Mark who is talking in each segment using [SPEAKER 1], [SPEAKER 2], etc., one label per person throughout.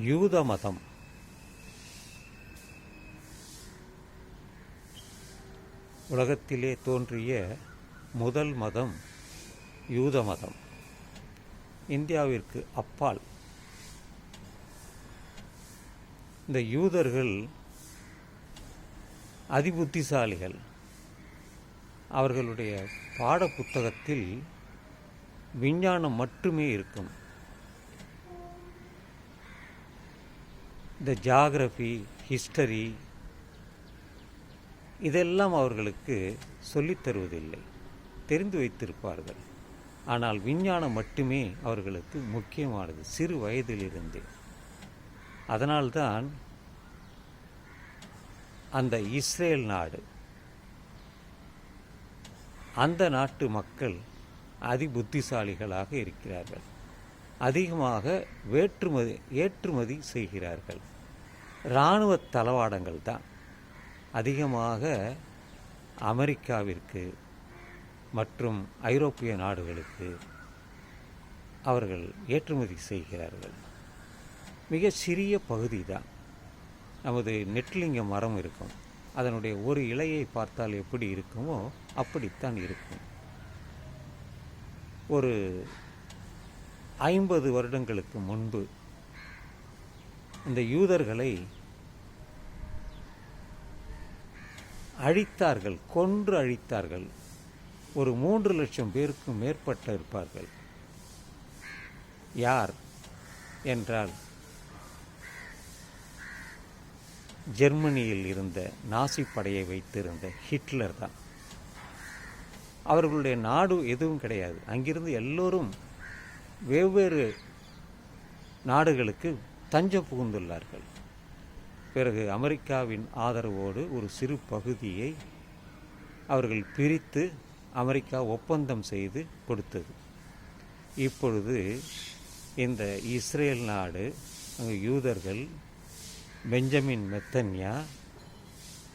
[SPEAKER 1] யூத மதம். உலகத்திலே தோன்றிய முதல் மதம் யூத மதம். இந்தியாவிற்கு அப்பால். இந்த யூதர்கள் அதிபுத்திசாலிகள். அவர்களுடைய பாட புத்தகத்தில் விஞ்ஞானம் மட்டுமே இருக்கும். இந்த ஜாகிரபி ஹிஸ்டரி இதெல்லாம் அவர்களுக்கு சொல்லித் தருவதில்லை. தெரிந்து வைத்திருப்பார்கள். ஆனால் விஞ்ஞானம் மட்டுமே அவர்களுக்கு முக்கியமானது. சிறு வயதிலிருந்தே. அதனால்தான் அந்த இஸ்ரேல் நாடு அந்த நாட்டு மக்கள் அதிபுத்திசாலிகளாக இருக்கிறார்கள். அதிகமாக வேற்றுமதி ஏற்றுமதி செய்கிறார்கள். இராணுவ தளவாடங்கள் தான். அதிகமாக அமெரிக்காவிற்கு மற்றும் ஐரோப்பிய நாடுகளுக்கு அவர்கள் ஏற்றுமதி செய்கிறார்கள். மிக சிறிய பகுதி தான். நமது நெட்லிங்க மரம் இருக்கும். அதனுடைய ஒரு இலையை பார்த்தால் எப்படி இருக்குமோ அப்படித்தான் இருக்கும். ஒரு ஐம்பது வருடங்களுக்கு முன்பு இந்த யூதர்களை அழித்தார்கள் கொன்று அழித்தார்கள். ஒரு மூன்று லட்சம் பேருக்கு மேற்பட்ட இருப்பார்கள். யார் என்றால் ஜெர்மனியில் இருந்த நாசி படையை வைத்திருந்த ஹிட்லர் தான். அவர்களுடைய நாடு எதுவும் கிடையாது. அங்கிருந்து எல்லோரும் வெவ்வேறு நாடுகளுக்கு தஞ்சம் புகுந்துள்ளார்கள். பிறகு அமெரிக்காவின் ஆதரவோடு ஒரு சிறு பகுதியை அவர்கள் பிரித்து அமெரிக்கா ஒப்பந்தம் செய்து கொடுத்தது. இப்பொழுது இந்த இஸ்ரேல் நாடு அங்கே யூதர்கள் பெஞ்சமின் மெத்தன்யா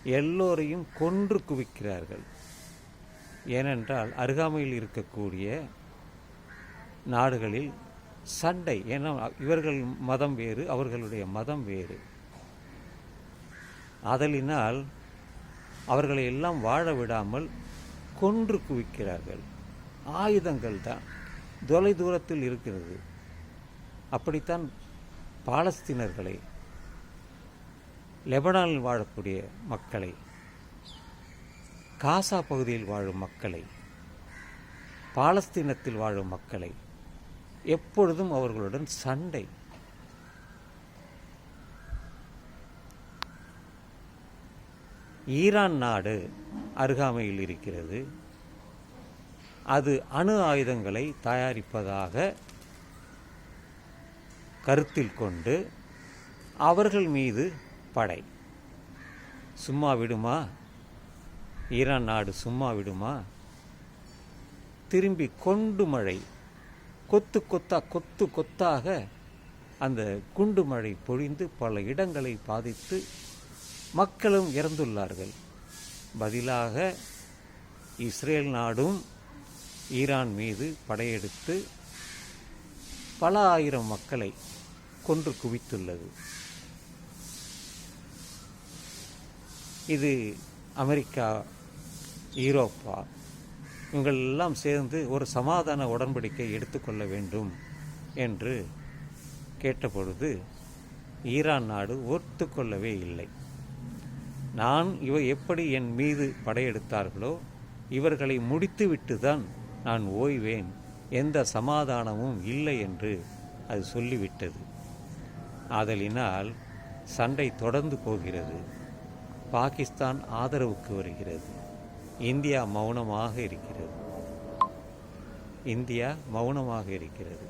[SPEAKER 1] எல்லோரையும் கொன்று குவிக்கிறார்கள். ஏனென்றால் அருகாமையில் இருக்கக்கூடிய நாடுகளில் சண்டை ஏன்னா இவர்கள் மதம் வேறு அவர்களுடைய மதம் வேறு. அதலினால் அவர்களை எல்லாம் வாழ விடாமல் கொன்று குவிக்கிறார்கள். ஆயுதங்கள் தான். தொலை தூரத்தில் இருக்கிறது. அப்படித்தான் பாலஸ்தீனர்களை லெபனானில் வாழக்கூடிய மக்களை காசா பகுதியில் வாழும் மக்களை பாலஸ்தீனத்தில் வாழும் மக்களை எப்பொழுதும் அவர்களுடன் சண்டை. ஈரான் நாடு அருகாமையில் இருக்கிறது. அது அணு ஆயுதங்களை தயாரிப்பதாக கருத்தில் கொண்டு அவர்கள் மீது படை. சும்மா விடுமா? ஈரான் நாடு சும்மா விடுமா? திரும்பி கொண்டு மழை கொத்து கொத்தா கொத்து கொத்தாக அந்த குண்டு மழை பொழிந்து பல இடங்களை பாதித்து மக்களும் இறந்துள்ளார்கள். பதிலாக இஸ்ரேல் நாடும் ஈரான் மீது படையெடுத்து பல ஆயிரம் மக்களை கொன்று குவித்துள்ளது. இது அமெரிக்கா ஈரோப்பா இவங்கள் எல்லாம் சேர்ந்து ஒரு சமாதான உடன்படிக்கை எடுத்துக்கொள்ள வேண்டும் என்று கேட்டபொழுது ஈரான் நாடு ஒத்துக்கொள்ளவே இல்லை. நான் இவ எப்படி என் மீது படையெடுத்தார்களோ இவர்களை முடித்துவிட்டு தான் நான் ஓய்வேன். எந்த சமாதானமும் இல்லை என்று அது சொல்லிவிட்டது. ஆதலினால் சண்டை தொடர்ந்து போகிறது. பாகிஸ்தான் ஆதரவுக்கு வருகிறது. இந்தியா மௌனமாக இருக்கிறது. இந்தியா மௌனமாக இருக்கிறது.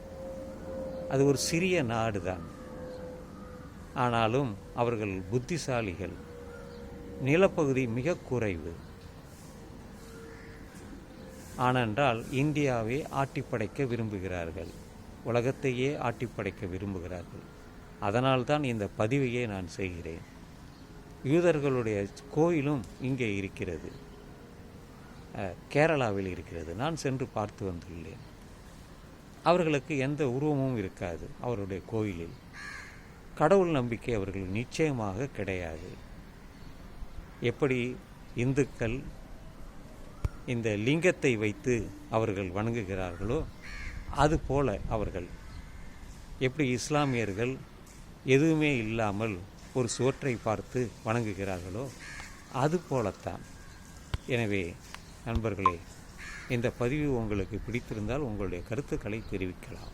[SPEAKER 1] அது ஒரு சிறிய நாடு தான் ஆனாலும் அவர்கள் புத்திசாலிகள். நிலப்பகுதி மிக குறைவு. ஆனென்றால் இந்தியாவை ஆட்டிப்படைக்க விரும்புகிறார்கள். உலகத்தையே ஆட்டிப்படைக்க விரும்புகிறார்கள். அதனால்தான் இந்த பதிவையே நான் செய்கிறேன். யூதர்களுடைய கோயிலும் இங்கே இருக்கிறது. கேரளாவில் இருக்கிறது. நான் சென்று பார்த்து வந்துள்ளேன். அவர்களுக்கு எந்த உருவமும் இருக்காது அவருடைய கோயிலில். கடவுள் நம்பிக்கை அவர்கள் நிச்சயமாக கிடையாது. எப்படி இந்துக்கள் இந்த லிங்கத்தை வைத்து அவர்கள் வணங்குகிறார்களோ அதுபோல அவர்கள். எப்படி இஸ்லாமியர்கள் எதுவுமே இல்லாமல் ஒரு சுவற்றை பார்த்து வணங்குகிறார்களோ அது போலத்தான். எனவே நண்பர்களே இந்த பதிவு உங்களுக்கு பிடித்திருந்தால் உங்களுடைய கருத்துக்களை தெரிவிக்கலாம்.